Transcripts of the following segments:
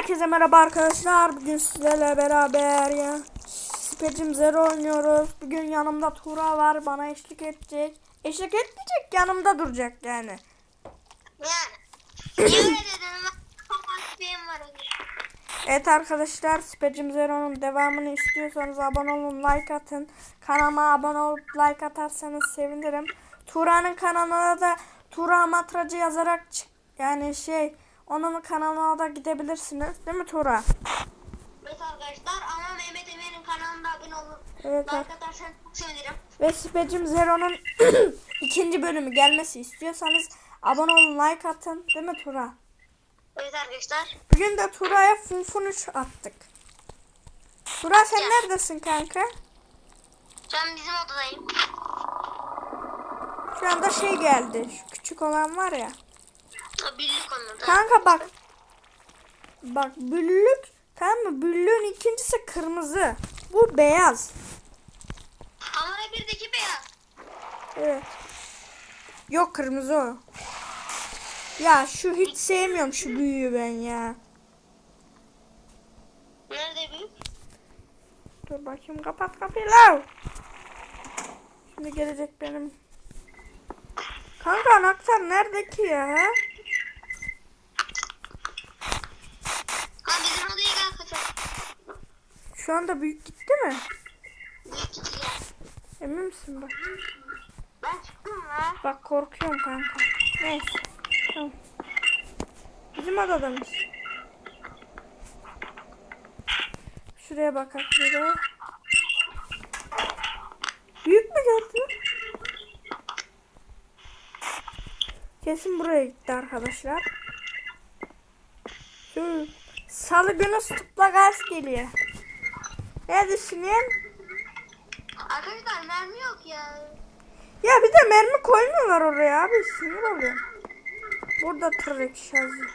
Herkese merhaba arkadaşlar. Bugün sizlerle beraber ya Specim Zero oynuyoruz. Bugün yanımda Tura var. Bana eşlik edecek. Eşlik etmeyecek yanımda duracak yani. Yani. Evet arkadaşlar Specim Zero'nun devamını istiyorsanız abone olun like atın. Kanalıma abone olup like atarsanız sevinirim. Tura'nın kanalına da Tura Matracı yazarak çık yani şey onun kanalına da gidebilirsiniz. Değil mi Tura? Evet arkadaşlar ama Mehmet Emir'in kanalına abone olun. Evet, Like ar- atarsanız çok sevinirim. Ve Specim Zero'nun ikinci bölümü gelmesi istiyorsanız abone olun like atın. Değil mi Tura? Evet arkadaşlar. Bugün de Tura'ya Funfun 3 attık. Tura sen neredesin kanka? Şu an bizim odadayım. Şu anda şey geldi. Şu küçük olan var ya. Kanka bak. Bak büllük. Tamam mı? Büllüğün ikincisi kırmızı. Bu beyaz. Ama birdeki beyaz. Evet. Yok kırmızı o. Ya şu hiç sevmiyorum şu büyüğü ben ya. Nerede büyük? Dur bakayım kapat kapıyı lan. Şimdi gelecek benim. Kanka anahtar nerede ki ya? Ha bizim odaya gel kaçalım. Şu anda büyük gitti mi? Emin misin bak? Ben çıktım lan. Bak korkuyorum kanka. Neyse. Tamam. Bizim odada mısın? Şuraya bakak de. Büyük mü gördün? Kesin buraya gitti arkadaşlar. Salı günü stupla gaz geliyor. Ne düşünüyorsun? Arkadaşlar mermi yok ya. Ya bir de mermi koymuyorlar oraya abi sinir oluyor. Burada tırnak yazıyor.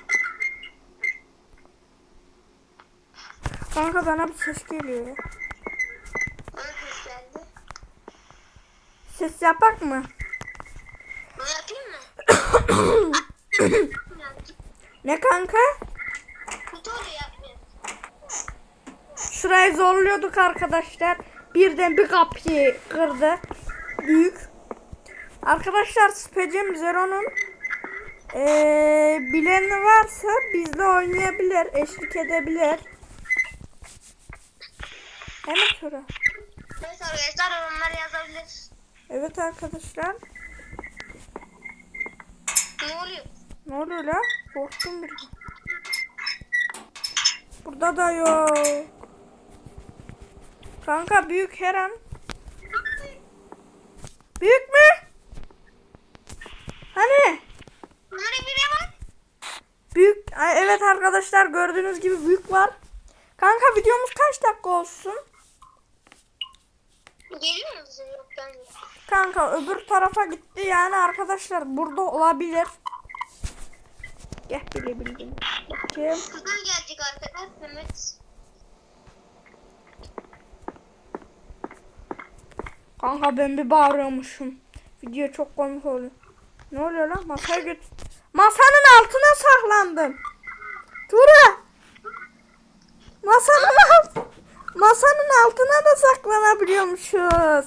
Kanka bana bir ses geliyor ya. Ses geldi. Ses yapak mı? Bunu yapayım mı? Ne kanka? Şurayı zorluyorduk arkadaşlar. Birden bir kapıyı kırdı. Büyük. Arkadaşlar Specem Zero'nun eee bileni varsa bizle oynayabilir, eşlik edebilir. Hemen sonra. Evet arkadaşlar onları yazabiliriz. Evet arkadaşlar. Ne oluyor? Ne oluyor la? Korktum bir. Burada da yok. Kanka büyük her an. Büyük mü? Hani? Büyük. Evet arkadaşlar gördüğünüz gibi büyük var. Kanka videomuz kaç dakika olsun? Geliyor musun? Yok ben de. Kanka öbür tarafa gitti yani arkadaşlar burada olabilir. Gel bilebildim. Bakayım. Kızlar gelecek arkadaşlar. Mehmet. Kanka ben bir bağırıyormuşum. Video çok komik oluyor. Ne oluyor lan? Masaya göt. Masanın altına saklandım. Tura. Masanın alt. Masanın altına da saklanabiliyormuşuz.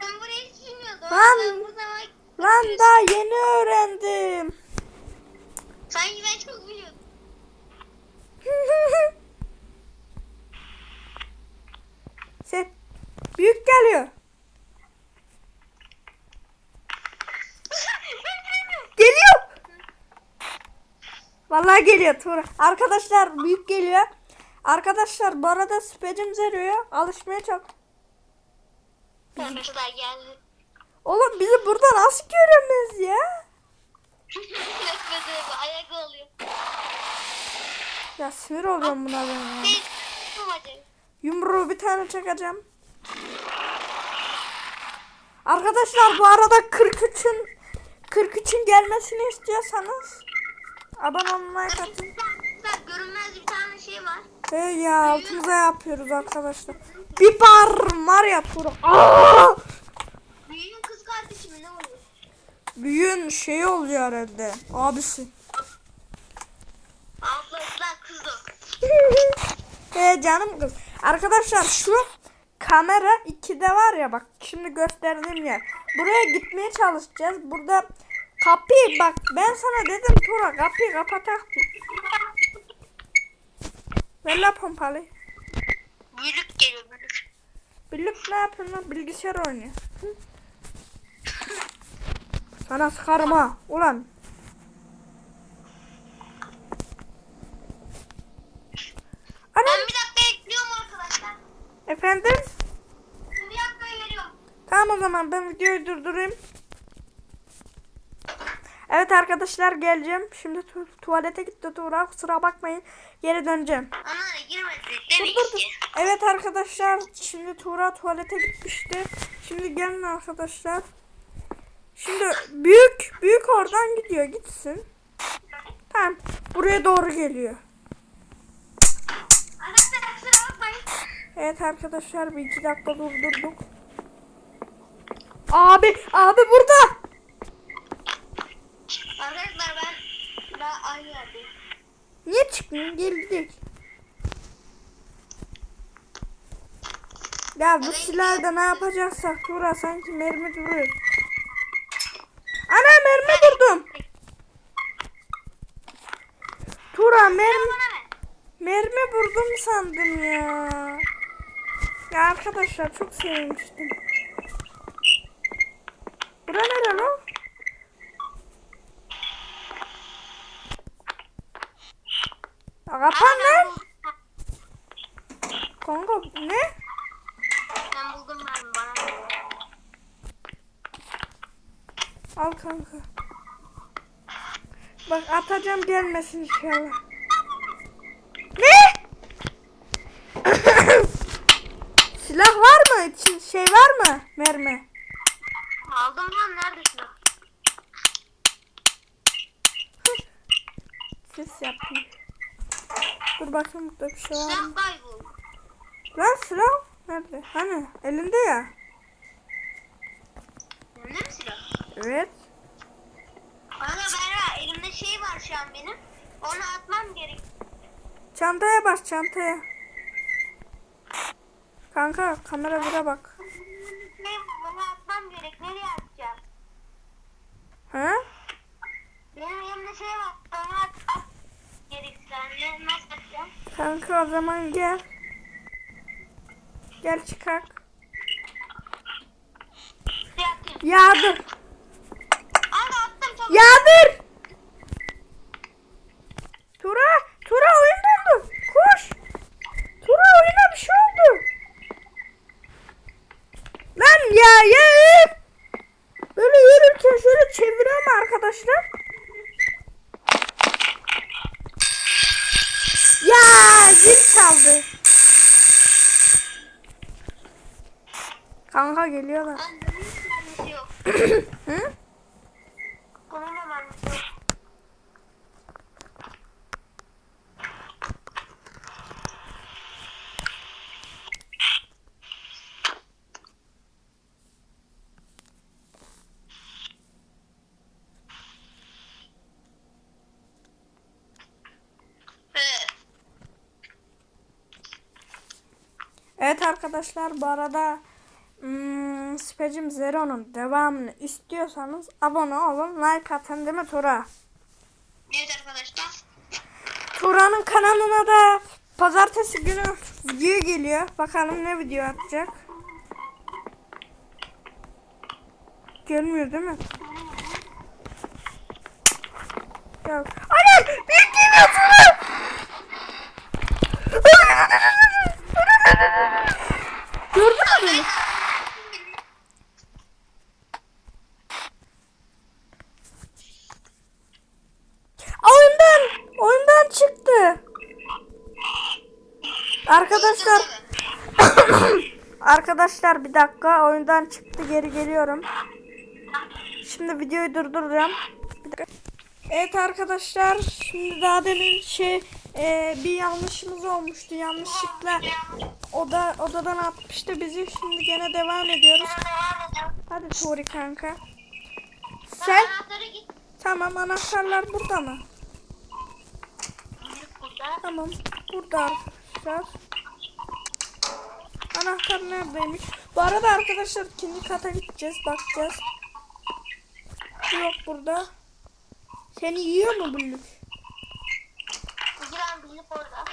Ben burayı hiç bilmiyordum. Lan. Ben bu zaman... Lan daha yeni öğrendim. Sanki ben çok biliyordum. Set. Büyük. Geliyor. Vallahi geliyor Tura. Arkadaşlar büyük geliyor. Arkadaşlar bu arada Specim Zero'ya alışmaya çalış. Arkadaşlar geldi. Oğlum bizi burada nasıl göremez ya? Ayak oluyor. Ya sinir oluyorum buna ben ya. Yumruğu bir tane çekeceğim. Arkadaşlar bu arada 43'ün 43'ün gelmesini istiyorsanız abone olmayı like atın. Bak görünmez bir tane şey var. Hey ya altımıza yapıyoruz arkadaşlar. Bir bar var ya Tura. Aa! Büyüğün kız kardeşi mi ne oluyor? Büyüğün şeyi oluyor herhalde. Abisi. Ablası da kız o. Ee, canım kız. Arkadaşlar şu kamera 2'de var ya bak şimdi gösterdiğim yer. Buraya gitmeye çalışacağız. Burada kapıyı bak ben sana dedim Tura kapıyı kapatak. Ver la pompalı. Büyülük geliyor büyülük. Bilip ne yapıyorsun lan? Bilgisayar oynuyor. Hı? Sana sıkarım ha. Ulan. Ana. Ben bir dakika ekliyorum arkadaşlar. Efendim? Bir dakika veriyorum. Tamam o zaman ben videoyu durdurayım. Evet arkadaşlar geleceğim. Şimdi tu- tuvalete gitti Tuğra. Kusura bakmayın. Geri döneceğim. Ana girmedi Dur demek dur dur. Evet arkadaşlar. Şimdi Tuğra tuvalete gitmişti. Şimdi gelin arkadaşlar. Şimdi büyük büyük oradan gidiyor. Gitsin. Tamam. Buraya doğru geliyor. Evet arkadaşlar bir iki dakika durdurduk. Abi abi burada. Arkadaşlar ben daha aynı yerdeyim. Niye çıkmıyor? Geldik. Ya bu silahla ne yapacaksak Tura sanki mermi duruyor. Ana mermi durdum. Tura mermi mermi vurdum sandım ya. Ya arkadaşlar çok sevmiştim. Bura nere lan? Ya kapan lan. Kanka ne? Ben buldum ben bana. Al kanka. Bak atacağım gelmesin inşallah. Ne? Silah var mı? Şey var mı? Mermi. Aldım lan neredesin? Ses yapayım. Dur bakayım burada bir şey var mı? Silah. Lan silah nerede? Hani elinde ya. Önde mi silah? Evet. Ana Berra elimde şey var şu an benim. Onu atmam gerek. Çantaya bas çantaya. Kanka kamera bire bak. Ne bunu atmam gerek. Nereye atacağım? Ha? Benim elimde şey var. Nasıl? Kanka o zaman gel. Gel çıkar. Atayım. Yağdır. Ana attım tamam. Yağdır. Tura, Tura oyun dondu. Koş. Tura oyuna bir şey oldu. Lan ya ya. Böyle yürürken şöyle çeviriyorum arkadaşlar. Ya zil çaldı. Kanka geliyorlar. Yok. Hı? Da mermisi yok. Ee, Evet arkadaşlar bu arada hmm, Specim Zero'nun devamını istiyorsanız abone olun like atın değil mi Tura? Evet arkadaşlar. Tura'nın kanalına da pazartesi günü video geliyor. Bakalım ne video atacak. Görmüyor değil mi? Yok. Anam! Bir geliyor Tura! Gördün mü beni? Oyundan, oyundan çıktı. Arkadaşlar, arkadaşlar bir dakika oyundan çıktı geri geliyorum. Şimdi videoyu durduracağım. Evet arkadaşlar, şimdi daha demin şey e, bir yanlışımız olmuştu yanlışlıkla oda odadan atmıştı bizi. Şimdi gene devam ediyoruz. Hadi Tori kanka. Sen tamam anahtarlar burada mı? Tamam. Burada arkadaşlar. Anahtar neredeymiş? Bu arada arkadaşlar ikinci kata gideceğiz. Bakacağız. Yok burada. Seni yiyor mu büllük? Bilip orada.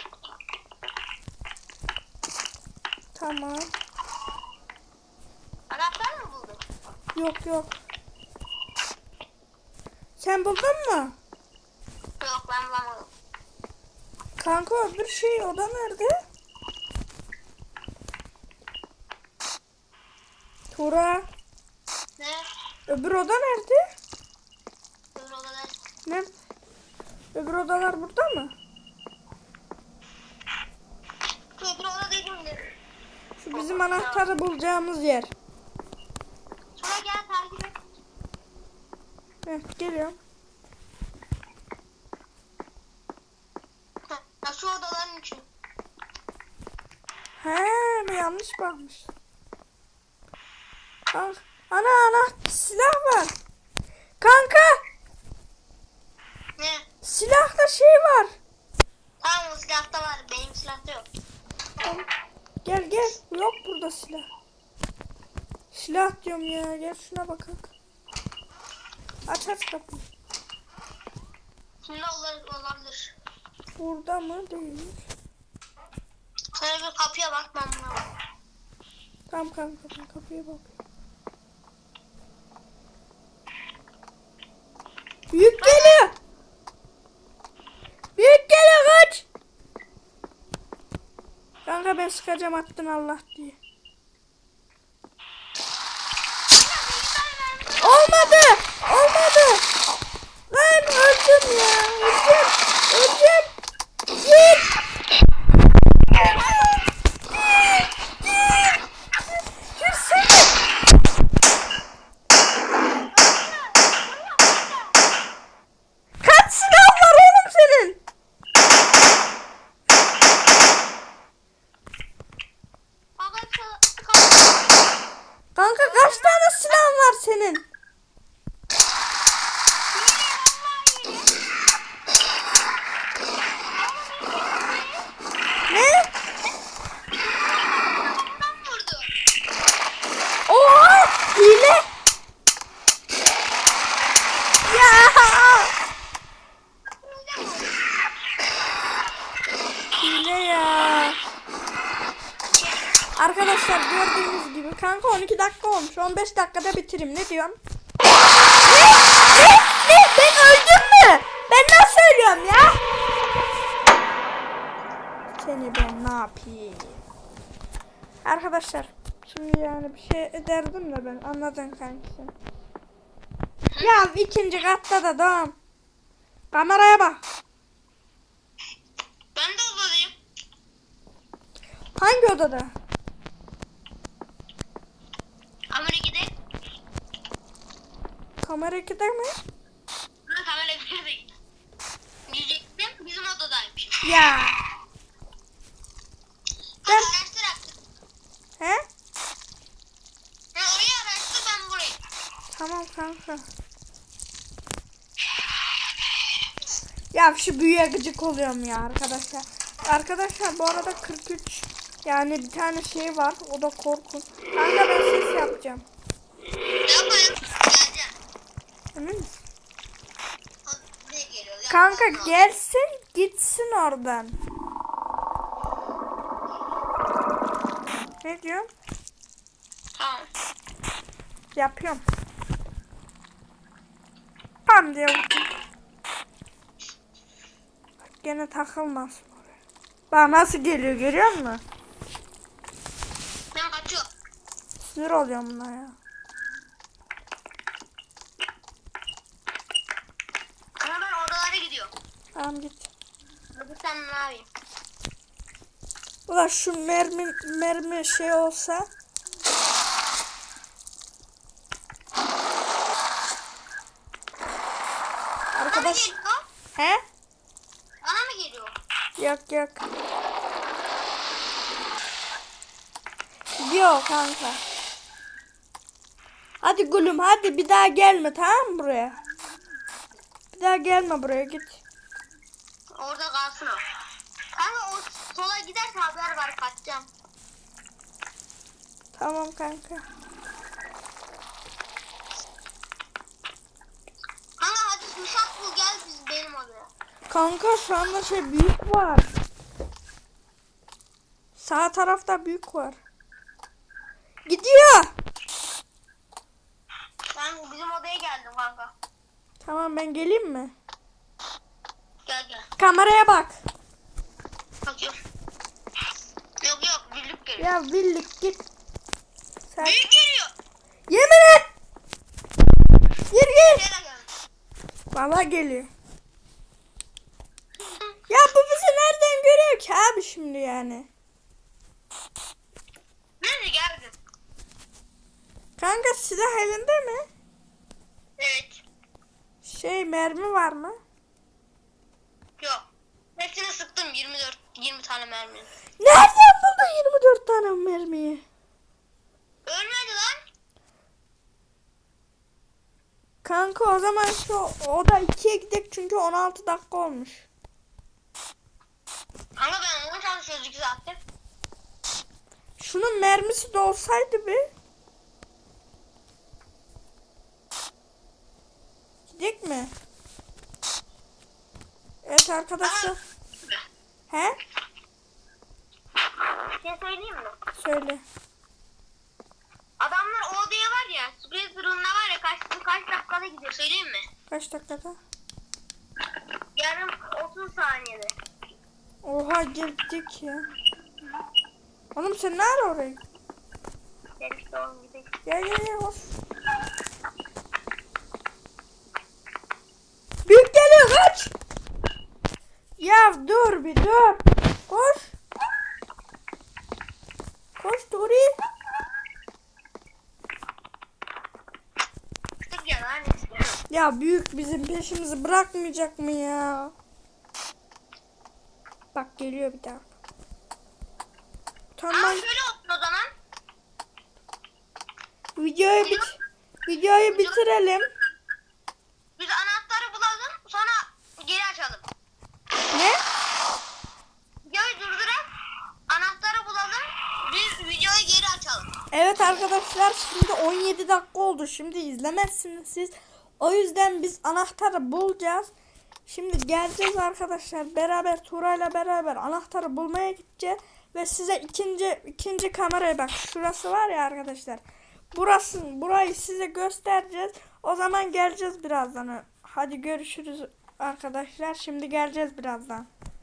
Tamam. Anahtar mı buldun? Yok yok. Sen buldun mu? Yok ben bulamadım. Kanka öbür şey oda nerede? Tura. Ne? Öbür oda nerede? Öbür odada. Ne? Öbür odalar burada mı? Şu öbür oda dedim de. Şu bizim anahtarı bulacağımız yer. Şuna gel takip et. Evet geliyorum. Ha, şu odaların için. He ben yanlış bakmış. Bak. Ana ana silah var. Kanka Ne? silahla şey var. Tamam o silahta var. Benim silahta yok. Tamam. Gel gel. Yok burada silah. Silah diyorum ya. Gel şuna bakalım. Aç aç kapıyı. Olur, olabilir. Burada mı? Değil. Şöyle bir kapıya bakmam lazım. Tamam kanka ben kapıya bakıyorum. Büyük geliyor. Büyük geliyor. Kanka ben sıkacağım attın Allah diye. Olmadı. Olmadı. Lan öldüm ya. Öldüm. Git. Girsene. Kaç silah var oğlum senin? Baba şu kapı. Kanka kaç tane silah var senin? Ne? Tam vurdu. Oha! Hile! Ya! Hile ya. Arkadaşlar gördüğünüz gibi kanka 12 dakika olmuş. 15 dakikada bitireyim. Ne diyorsun? Ne? Ne? Ne? Ben öldüm mü? Ben nasıl ölüyorum ya? Seni ben ne yapayım? Arkadaşlar şimdi yani bir şey ederdim de ben anladın kanki sen. Ya ikinci katta da devam. Kameraya bak. Ben de odadayım. Hangi odada? Kamera gidip. Kamera 2'de mi? Ha kamera gidip. Diyecektim bizim odadaymış. Ya. Hadi Ben- araştır artık. He? Ha orayı araştır ben burayı. Kanka. Ya şu büyüye gıcık oluyorum ya arkadaşlar. Arkadaşlar bu arada 43 yani bir tane şey var o da korkun. Kanka ben ses yapacağım. Emin misin? Kanka gelsin gitsin oradan. Ne diyorsun? Tamam. Yapıyorum. Pam diye vurdum. Bak gene takılmaz. Bak nasıl geliyor görüyor musun? Ben kaçıyorum. Sinir oluyorum buna ya. Ama ben odalara gidiyorum. Tamam git. Hadi sen ne yapayım? Ulan şu mermi mermi şey olsa. Geliyor? He? Bana mı geliyor? Yok yok. Gidiyor kanka. Hadi gülüm hadi bir daha gelme tamam mı buraya? Bir daha gelme buraya git. Orada kalsın o. Kanka o sola giderse haber var kaçacağım. Tamam. Kanka hadi uşak bul gel biz benim odaya. Kanka şu anda şey büyük var. Sağ tarafta büyük var. Gidiyor. Ben bizim odaya geldim kanka. Tamam ben geleyim mi? Gel gel. Kameraya bak. Bakıyorum. Yok yok birlik geliyor. Ya birlik git. Sen... Büyük geliyor. Yemin et. Gir gir. Valla geliyor. Ya bu bizi nereden görüyor ki abi şimdi yani? Nerede geldin? Kanka silah elinde mi? Evet. Şey mermi var mı? Yok. Hepsini sıktım 24 20 tane mermi. Nereden buldun 24 tane mermiyi? Ölmedi lan. Kanka o zaman şu oda 2'ye gidelim çünkü 16 dakika olmuş. Kanka ben onu çalışıyoruz 2 saattir. Şunun mermisi de olsaydı bir. Gidecek mi? Evet arkadaşlar. He? Bir şey söyleyeyim mi? Söyle. Adamlar o odaya var ya. Sürpriz durumuna var ya kaç, kaç dakikada gidiyor söyleyeyim mi? Kaç dakikada? Yarım 30 saniyede. Oha gittik ya. Oğlum sen ne ara oraya? Ben işte onun gibi. Gel gel gel hoş. Büyük geliyor kaç. Ya dur bir dur. Koş. Koş işte. Ya büyük bizim peşimizi bırakmayacak mı ya? Geliyor bir daha. Ama Tamam. şöyle olsun o zaman. Videoyu bit videoyu bitirelim. Biz anahtarı bulalım sonra geri açalım. Ne? Videoyu durdurup anahtarı bulalım. Biz videoyu geri açalım. Evet arkadaşlar şimdi 17 dakika oldu. Şimdi izlemezsiniz siz. O yüzden biz anahtarı bulacağız. Şimdi geleceğiz arkadaşlar. Beraber Turay'la beraber anahtarı bulmaya gideceğiz. Ve size ikinci ikinci kameraya bak. Şurası var ya arkadaşlar. Burası burayı size göstereceğiz. O zaman geleceğiz birazdan. Hadi görüşürüz arkadaşlar. Şimdi geleceğiz birazdan.